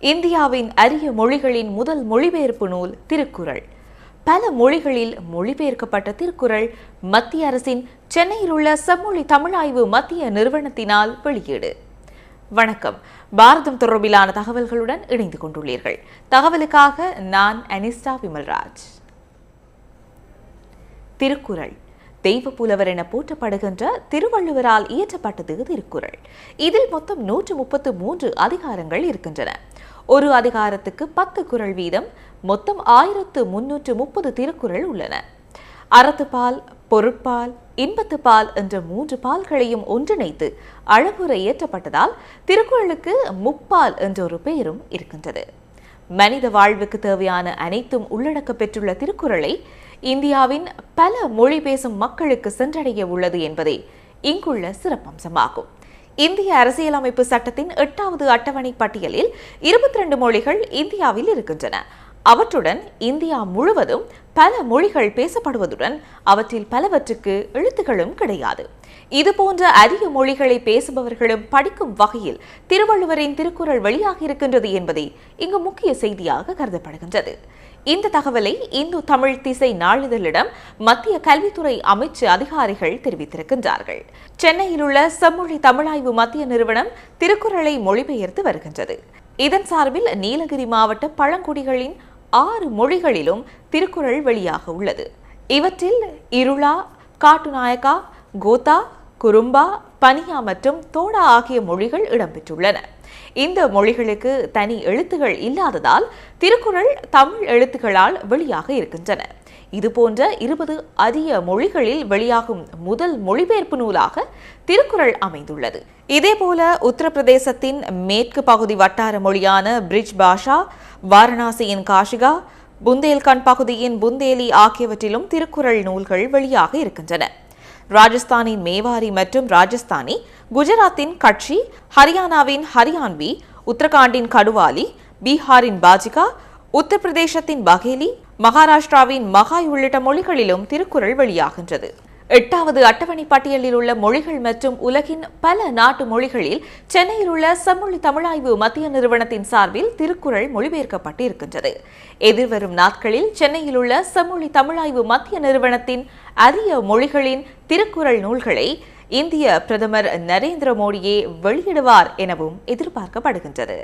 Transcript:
இந்தியாவின் அரிய மொழிகளின் முதல் மொழிபெயர்ப்பு நூல் திருக்குறள். பல மொழிகளில் மொழிபெயர்க்கப்பட்ட திருக்குறள் மத்திய அரசின் சென்னையில் உள்ள செம்மொழி தமிழாய்வு மத்திய நிறுவனத்தினால் வெளியீடு. வணக்கம். பாரதம் தொடர்பிலான தகவல்களுடன் இணைந்து கொண்டுள்ளீர்கள். தகவலுக்காக நான் அனிஸ்டா விமல்ராஜ். திருக்குறள். தெய்வ புலவர் என போற்றப்படுகின்ற திருவள்ளுவரால் இயற்றப்பட்டது திருக்குறள். இதில் மொத்தம் நூற்று முப்பத்து மூன்று அதிகாரங்கள் இருக்கின்றன. ஒரு அதிகாரத்துக்கு பத்து குரல் வீதம் மொத்தம் ஆயிரத்து முன்னூற்று முப்பது திருக்குறள் உள்ளன. அறத்துப்பால் பொருட்பால் இன்பத்துப்பால் என்ற மூன்று பால்களையும் ஒன்றிணைத்து அழகுரை இயற்றப்பட்டதால் திருக்குறளுக்கு முப்பால் என்ற ஒரு பெயரும் இருக்கின்றது. மனித வாழ்வுக்கு தேவையான அனைத்தும் உள்ளடக்க பெற்றுள்ள திருக்குறளை இந்தியாவின் பல மொழி பேசும் மக்களுக்கு சென்றடைய உள்ளது என்பதே இங்குள்ள சிறப்பம்சமாகும். இந்திய அரசியலமைப்பு சட்டத்தின் எட்டாவது அட்டவணை பட்டியலில் இருபத்தி ரெண்டு மொழிகள் இந்தியாவில் இருக்கின்றன. அவற்றுடன் இந்தியா முழுவதும் பல மொழிகள் பேசப்படுவதுடன் அவற்றில் பலவற்றுக்கு எழுத்துகளும் கிடையாது. இது போன்ற அரிய மொழிகளை பேசுபவர்களும் படிக்கும் வகையில் திருவள்ளுவரின் திருக்குறள் வெளியாக இருக்கின்றது என்பதே இங்கு முக்கிய செய்தியாக கருதப்படுகின்றது. இந்த தகவலை இந்து தமிழ் திசை நாளிதழிடம் மத்திய கல்வித்துறை அமைச்சு அதிகாரிகள் தெரிவித்திருக்கின்றார்கள். சென்னையில் உள்ள செம்மொழி தமிழாய்வு மத்திய நிறுவனம் திருக்குறளை மொழிபெயர்த்து வருகின்றது. இதன் சார்பில் நீலகிரி மாவட்ட பழங்குடிகளின் ஆறு மொழிகளிலும் திருக்குறள் வெளியாக உள்ளது. இவற்றில் இருளா காட்டுநாயக்கா கோதா குறும்பா பனியா மற்றும் தோடா ஆகிய மொழிகள் இடம்பெற்றுள்ளன. இந்த மொழிகளுக்கு தனி எழுத்துகள் இல்லாததால் திருக்குறள் தமிழ் எழுத்துக்களால் வெளியாக இருக்கின்றன. இதுபோன்ற இருபது அரிய மொழிகளில் வெளியாகும் முதல் மொழிபெயர்ப்பு நூலாக திருக்குறள் அமைந்துள்ளது. இதேபோல உத்தரப்பிரதேசத்தின் மேற்கு பகுதி வட்டார மொழியான பிரிஜ் பாஷா வாரணாசியின் காஷிகா புந்தேல்கண்ட் பகுதியின் புந்தேலி ஆகியவற்றிலும் திருக்குறள் நூல்கள் வெளியாக இருக்கின்றன. ராஜஸ்தானின் மேவாரி மற்றும் ராஜஸ்தானி குஜராத்தின் கட்சி ஹரியானாவின் ஹரியான்வி உத்தரகாண்டின் கடுவாலி பீகாரின் பாஜிகா உத்தரப்பிரதேசத்தின் பகேலி மகாராஷ்டிராவின் மகாய் உள்ளிட்ட மொழிகளிலும் திருக்குறள் வெளியாகின்றது. எட்டாவது அட்டவணை பட்டியலில் உள்ள மொழிகள் மற்றும் உலகின் பல நாட்டு மொழிகளில் சென்னையில் உள்ள செம்மொழி தமிழாய்வு மத்திய நிறுவனத்தின் சார்பில் திருக்குறள் மொழிபெயர்க்கப்பட்டு இருக்கின்றது எதிர்வரும் நாட்களில் சென்னையில் உள்ள செம்மொழி தமிழாய்வு மத்திய நிறுவனத்தின் அரிய மொழிகளின் திருக்குறள் நூல்களை இந்திய பிரதமர் நரேந்திர மோடியே வெளியிடுவார் எனவும் எதிர்பார்க்கப்படுகின்றது.